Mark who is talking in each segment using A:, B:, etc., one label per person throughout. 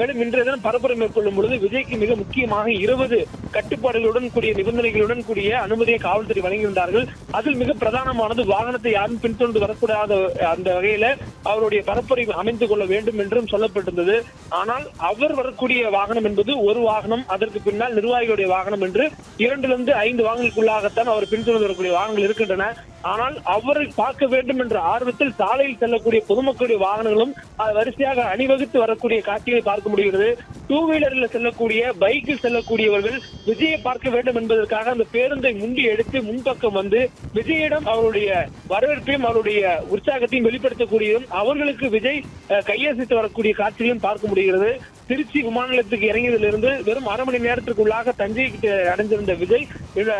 A: மேலும் இன்றைய தினம் பரப்புரை மேற்கொள்ளும் பொழுது விஜய்க்கு மிக முக்கியமாக இருபது கட்டுப்பாடுகளுடன் கூடிய நிபந்தனைகளுடன் கூடிய அனுமதியை காவல்துறை வழங்கியிருந்தார்கள். அதில் மிக பிரதானமானது வாகனத்தை யாரும் பின்தொடர்ந்து வரக்கூடாத அந்த வகையில அவருடைய பரப்புரை அமைந்து கொள்ள வேண்டும் என்றும் சொல்லப்பட்டிருந்தது. ஆனால் அவர் வரக்கூடிய வாகனம் என்பது ஒரு வாகனம் அதற்கு பின்னால் நிர்வாகிகளுடைய வாகனம் என்று இரண்டிலிருந்து ஐந்து வாகனங்களுக்குள்ளாகத்தான் அவர் பின்தொடர்ந்து வரக்கூடிய வாகனங்கள் இருக்கின்றன. ஆனால் அவரை பார்க்க வேண்டும் என்ற ஆர்வத்தில் சாலையில் செல்லக்கூடிய பொதுமக்களுடைய வாகனங்களும் வரிசையாக அணிவகுத்து வரக்கூடிய காட்சிகளை பார்க்க முடிகிறது. டூ வீலரில் செல்லக்கூடிய பைக்கில் செல்லக்கூடியவர்கள் விஜயை பார்க்க வேண்டும் என்பதற்காக அந்த பேருந்தை முண்டி எடுத்து முன்பக்கம் வந்து விஜயிடம் அவருடைய வரவேற்பையும் அவருடைய உற்சாகத்தையும் வெளிப்படுத்தக்கூடியதும் அவர்களுக்கு விஜய் அஹ், கையசைத்து வரக்கூடிய காட்சிகளையும் பார்க்க முடிகிறது. திருச்சி விமான நிலையத்துக்கு இறங்கியதிலிருந்து வெறும் அரை மணி நேரத்திற்குள்ளாக தஞ்சை அடைந்திருந்த விஜய்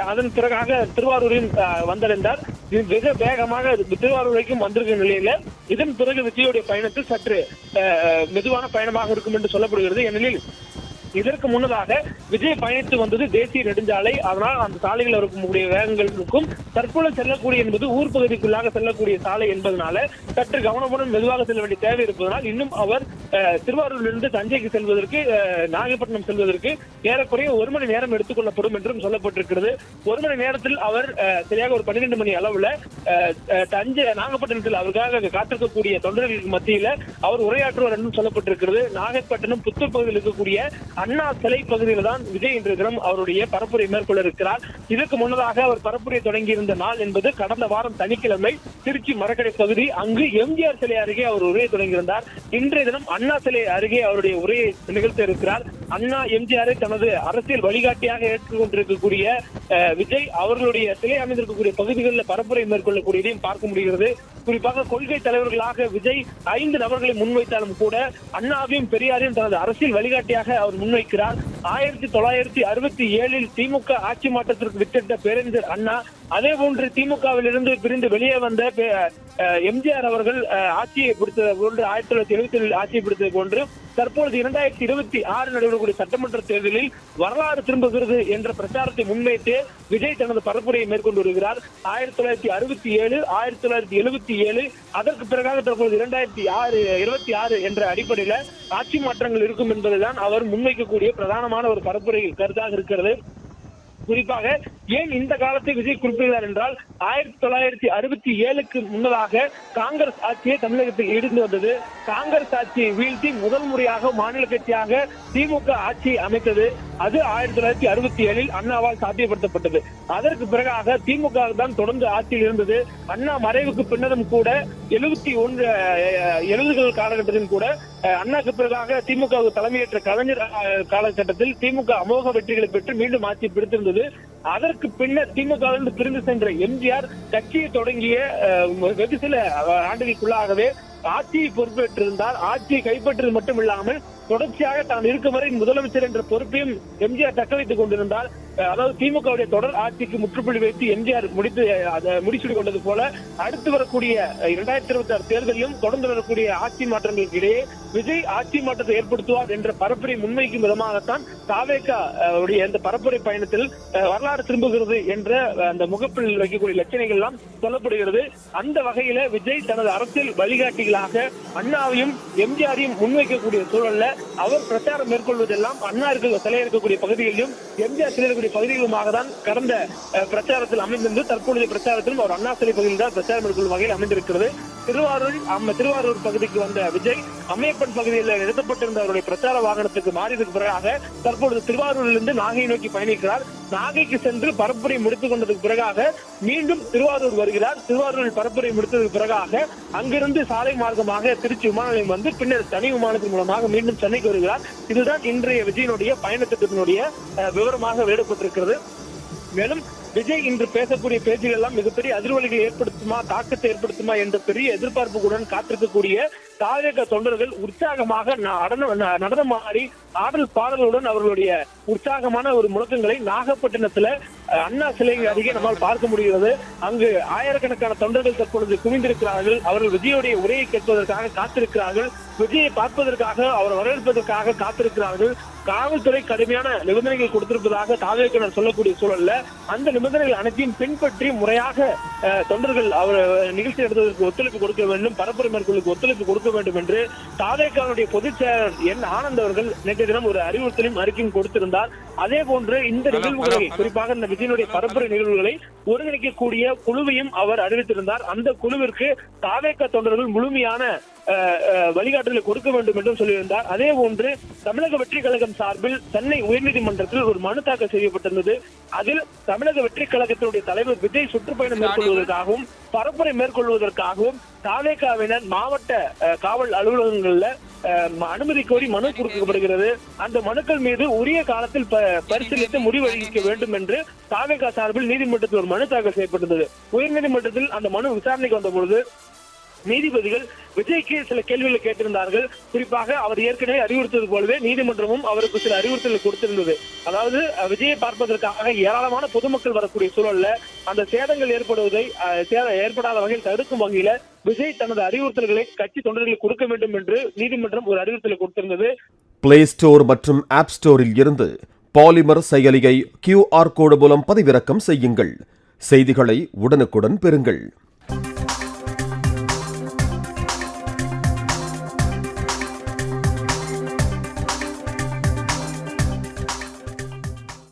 A: அதன் பிறகாக திருவாரூரில் அஹ், வந்தடைந்தார். இது வெகு வேகமாக திருவாரூர் வரைக்கும் வந்திருக்க நிலையில இதன் பிறகு விஜயுடைய பயணத்தில் சற்று மெதுவான பயணமாக இருக்கும் என்று சொல்லப்படுகிறது. ஏனெனில் இதற்கு முன்னதாக விஜய் பயணித்து வந்தது தேசிய நெடுஞ்சாலை. அதனால் அந்த சாலைகள் இருக்கக்கூடிய வேகங்களுக்கும் தற்போது செல்லக்கூடிய என்பது ஊர் பகுதிக்குள்ளாக செல்லக்கூடிய சாலை என்பதனால சற்று கவனமுடன் மெதுவாக செல்ல வேண்டிய தேவை இருப்பதனால் இன்னும் அவர் அஹ், திருவாரூரிலிருந்து தஞ்சைக்கு செல்வதற்கு நாகப்பட்டினம் செல்வதற்கு ஏறக்குறைய ஒரு மணி நேரம் எடுத்துக்கொள்ளப்படும் என்றும் சொல்லப்பட்டிருக்கிறது. ஒரு மணி நேரத்தில் அவர் அஹ், சரியாக ஒரு பன்னிரெண்டு மணி அளவுல அஹ், அஹ், தஞ்சை நாகப்பட்டினத்தில் அவருக்காக காத்திருக்கக்கூடிய தொண்டர்களுக்கு மத்தியில அவர் உரையாற்றுவார் என்றும் சொல்லப்பட்டிருக்கிறது. நாகப்பட்டினம் புத்தூர் பகுதியில் இருக்கக்கூடிய அண்ணா சிலை பகுதியில் தான் விஜய் இன்றைய தினம் அவருடைய பரப்புரை மேற்கொள்ள இருக்கிறார் இதற்கு முன்னதாக அவர் பரப்புரை தொடங்கியிருந்த நாள் என்பது கடந்த வாரம் சனிக்கிழமை திருச்சி மரக்கடை பகுதி அங்கு எம்ஜிஆர் சிலை அருகே அவர் உரையை தொடங்கியிருந்தார். இன்றைய தினம் அண்ணா சிலை அருகே அவருடைய உரையை நிகழ்த்த இருக்கிறார் அண்ணா எம்ஜிஆரை தனது அரசியல் வழிகாட்டியாக ஏற்றுக்கொண்டிருக்கக்கூடிய அஹ், விஜய் அவர்களுடைய சிலை அமைந்திருக்கக்கூடிய பகுதிகளில் பரப்புரை மேற்கொள்ளக்கூடியதையும் பார்க்க முடிகிறது. குறிப்பாக கொள்கை தலைவர்களாக விஜய் ஐந்து நபர்களை முன்வைத்தாலும் கூட அண்ணாவையும் பெரியாரையும் தனது அரசியல் வழிகாட்டியாக அவர் முன்வைக்கிறார். ஆயிரத்தி தொள்ளாயிரத்தி அறுபத்தி ஏழில் திமுக ஆட்சி மாற்றத்திற்கு வித்திட்ட பேரறிஞர் அண்ணா அதே போன்று திமுகவில் இருந்து பிரிந்து வெளியே வந்த எம்ஜிஆர் அவர்கள் ஆட்சியை பிடித்தது போன்று ஆயிரத்தி தொள்ளாயிரத்தி எழுபத்தி ஏழில் ஆட்சியை பிடித்தது போன்று தற்பொழுது இரண்டாயிரத்தி இருபத்தி ஆறு நடைபெறக்கூடிய சட்டமன்ற தேர்தலில் வரலாறு திரும்புகிறது என்ற பிரச்சாரத்தை முன்வைத்து விஜய் தனது பரப்புரையை மேற்கொண்டு வருகிறார். ஆயிரத்தி தொள்ளாயிரத்தி அறுபத்தி ஏழு ஆயிரத்தி தொள்ளாயிரத்தி எழுபத்தி ஏழு அதற்கு பிறகாக தற்போது இரண்டாயிரத்தி ஆறு இருபத்தி ஆறு என்ற அடிப்படையில் ஆட்சி மாற்றங்கள் இருக்கும் என்பதுதான் அவர் முன்வைக்கக்கூடிய பிரதான பிரதானமான ஒரு பரப்புரை கருத்தாக இருக்கிறது. குறிப்பாக ஏன் இந்த காலத்தை விஜய் குறிப்பிடுகிறார் என்றால் ஆயிரத்தி தொள்ளாயிரத்தி அறுபத்தி ஏழுக்கு முன்னதாக காங்கிரஸ் ஆட்சியை தமிழகத்தில் இடிந்து வந்தது. காங்கிரஸ் ஆட்சியை வீழ்த்தி முதல் முறையாக மாநில கட்சியாக திமுக ஆட்சியை அமைத்தது. அது ஆயிரத்தி தொள்ளாயிரத்தி அறுபத்தி ஏழில் அண்ணாவால் சாத்தியப்படுத்தப்பட்டது. அதற்கு பிறகாக திமுக தான் தொடர்ந்து ஆட்சியில் இருந்தது. அண்ணா மறைவுக்கு பின்னரும் கூட எழுபத்தி ஒன்று எழுபதுகள் காலகட்டத்தில் கூட அண்ணாக்கு பிறகாக திமுக தலைமையேற்ற கலைஞர் காலகட்டத்தில் திமுக அமோக வெற்றிகளை பெற்று மீண்டும் ஆட்சி பிடித்திருந்தது. அதற்கு பின்னர் திமுகவிலிருந்து பிரிந்து சென்ற எம்ஜிஆர் கட்சியை தொடங்கிய வெகு சில ஆண்டுகளுக்குள்ளாகவே ஆட்சியை பொறுப்பேற்றிருந்தார். ஆட்சியை கைப்பற்றது மட்டும் இல்லாமல் தொடர்ச்சியாக தான் இருக்கும் வரை முதலமைச்சர் என்ற பொறுப்பையும் எம்ஜிஆர் தக்க வைத்துக் கொண்டிருந்தால் அதாவது திமுகவுடைய தொடர் ஆட்சிக்கு முற்றுப்புள்ளி வைத்து எம்ஜிஆர் முடித்து அதை முடிச்சுடி கொண்டது போல அடுத்து வரக்கூடிய இரண்டாயிரத்தி இருபத்தி ஆறு தேர்தலிலும் தொடர்ந்து வரக்கூடிய ஆட்சி மாற்றங்களுக்கு இடையே விஜய் ஆட்சி மாற்றத்தை ஏற்படுத்துவார் என்ற பரப்புரை முன்வைக்கும் விதமாகத்தான் தாவேகா உடைய இந்த பரப்புரை பயணத்தில் வரலாறு திரும்புகிறது என்ற அந்த முகப்பில் வைக்கக்கூடிய லட்சணைகள் எல்லாம் சொல்லப்படுகிறது. அந்த வகையில விஜய் தனது அரசியல் வழிகாட்டிகளாக அண்ணாவையும் எம்ஜிஆரையும் முன்வைக்கக்கூடிய சூழல்ல அவர் பிரச்சாரம் மேற்கொள்வதெல்லாம் அண்ணா இருக்க சிலை இருக்கக்கூடிய பகுதிகளிலும் எம்ஜிஆர் சிலை இருக்கக்கூடிய பகுதிகளுமாக தான் கடந்த பிரச்சாரத்தில் அமைந்திருந்து தற்பொழுதைய பிரச்சாரத்திலும் அவர் அண்ணா சிலை பகுதியில் தான் பிரச்சாரம் மேற்கொள்ளும் வகையில் அமைந்திருக்கிறது. திருவாரூர் அம்ம திருவாரூர் பகுதிக்கு வந்த விஜய் அம்மையப்பன் பகுதியில் நிறுத்தப்பட்டிருந்த அவருடைய பிரச்சார வாகனத்துக்கு மாறியதுக்கு பிறகாக தற்பொழுது திருவாரூரிலிருந்து நாகை நோக்கி பயணிக்கிறார். நாகைக்கு சென்று பரப்புரை முடித்துக் கொண்டதுக்கு பிறகாக மீண்டும் திருவாரூர் வருகிறார். திருவாரூரில் பரப்புரை முடித்ததுக்கு பிறகாக அங்கிருந்து சாலை மார்க்கமாக திருச்சி விமான நிலையம் வந்து பின்னர் தனி விமானத்தின் மூலமாக மீண்டும் சென்னைக்கு வருகிறார். இதுதான் இன்றைய விஜயனுடைய பயணத்திட்டத்தினுடைய அஹ், விவரமாக வெளியிடப்பட்டிருக்கிறது. மேலும் விஜய் இன்று பேசக்கூடிய பேச்சுகள் எல்லாம் மிகப்பெரிய அதிர்வலிகளை ஏற்படுத்துமா தாக்கத்தை ஏற்படுத்துமா என்ற பெரிய எதிர்பார்ப்புடன் காத்திருக்கக்கூடிய தாயக தொண்டர்கள் உற்சாகமாக நடன நடனமாடி ஆடல் பாடலுடன் அவர்களுடைய உற்சாகமான ஒரு முழக்கங்களை நாகப்பட்டினத்துல அண்ணா சிலை அருகே நம்மால் பார்க்க முடிகிறது. அங்கு ஆயிரக்கணக்கான தொண்டர்கள் தற்பொழுது குவிந்திருக்கிறார்கள். அவர்கள் விஜயோடைய உரையை கேட்பதற்காக காத்திருக்கிறார்கள். விஜயை பார்ப்பதற்காக அவர் வரவேற்பதற்காக காத்திருக்கிறார்கள். காவல்துறை கடுமையான நிபந்தனைகள் கொடுத்திருப்பதாக தாவேக்கனர் சொல்லக்கூடிய சூழல்ல அந்த நிபந்தனைகள் அனைத்தையும் பின்பற்றி முறையாக தொண்டர்கள் அவர் நிகழ்ச்சி நடத்துவதற்கு ஒத்துழைப்பு கொடுக்க வேண்டும் பரப்புரை மேற்கொள்ளுக்கு ஒத்துழைப்பு கொடுக்க வேண்டும் என்று தாவேக்கானுடைய பொதுச் செயலர் என் ஆனந்த் அவர்கள் நேற்றைய தினம் ஒரு அறிவுறுத்தலையும் அறிக்கையும் கொடுத்திருந்தார் அதே போன்று இந்த நிகழ்வுகளை. குறிப்பாக இந்த விஜயனுடைய பரப்புரை நிகழ்வுகளை ஒருங்கிணைக்கக்கூடிய குழுவையும் அவர் அறிவித்திருந்தார் அந்த குழுவிற்கு தாவேக்க தொண்டர்கள் முழுமையான வழிகாட்டுதலை கொடுக்க வேண்டும் என்றும் சொல்லியிருந்தார். அதே போன்று தமிழக வெற்றி கழகம் சார்பில் சென்னை உயர்நீதிமன்றத்தில் ஒரு மனு தாக்கல் செய்யப்பட்டிருந்தது. அதில் தமிழக வெற்றி கழகத்தினுடைய தலைவர் விஜய் சுற்றுப்பயணம் மேற்கொள்வதற்காகவும் பரப்புரை மேற்கொள்வதற்காகவும் தாவேக்காவினர் மாவட்ட அஹ், காவல் அலுவலகங்கள்ல அஹ், அனுமதி கோரி மனு கொடுக்கப்படுகிறது. அந்த மனுக்கள் மீது உரிய காலத்தில் பரிசீலித்து முடிவளிக்க வேண்டும் என்று தாவேகா சார்பில் நீதிமன்றத்தில் ஒரு மனு தாக்கல் செய்யப்பட்டது உயர்நீதிமன்றத்தில் அந்த மனு விசாரணைக்கு வந்தபொழுது நீதிபதிகள் விஜய்க்கு சில கேள்விகளை கேட்டிருந்தார்கள். குறிப்பாக அவர் ஏற்கனவே அறிவுறுத்தது போலவே நீதிமன்றமும் அவருக்கு சில அறிவுறுத்தலை கொடுத்திருந்தது. அதாவது விஜயை பார்ப்பதற்காக ஏராளமான பொதுமக்கள் வரக்கூடிய சூழல்ல அந்த சேதங்கள் ஏற்படுவதை சேதம் ஏற்படாத வகையில் தடுக்கும் வகையில விஜய் தனது அறிவுறுத்தல்களை கட்சி தொண்டர்களுக்கு கொடுக்க வேண்டும் என்று நீதிமன்றம் ஒரு அறிவுறுத்தலை கொடுத்திருந்தது.
B: பிளே ஸ்டோர் மற்றும் ஆப் ஸ்டோரில் இருந்து பாலிமர் செயலியை கியூஆர் கோடு மூலம் பதிவிறக்கம் செய்யுங்கள். செய்திகளை உடனுக்குடன் பெறுங்கள்.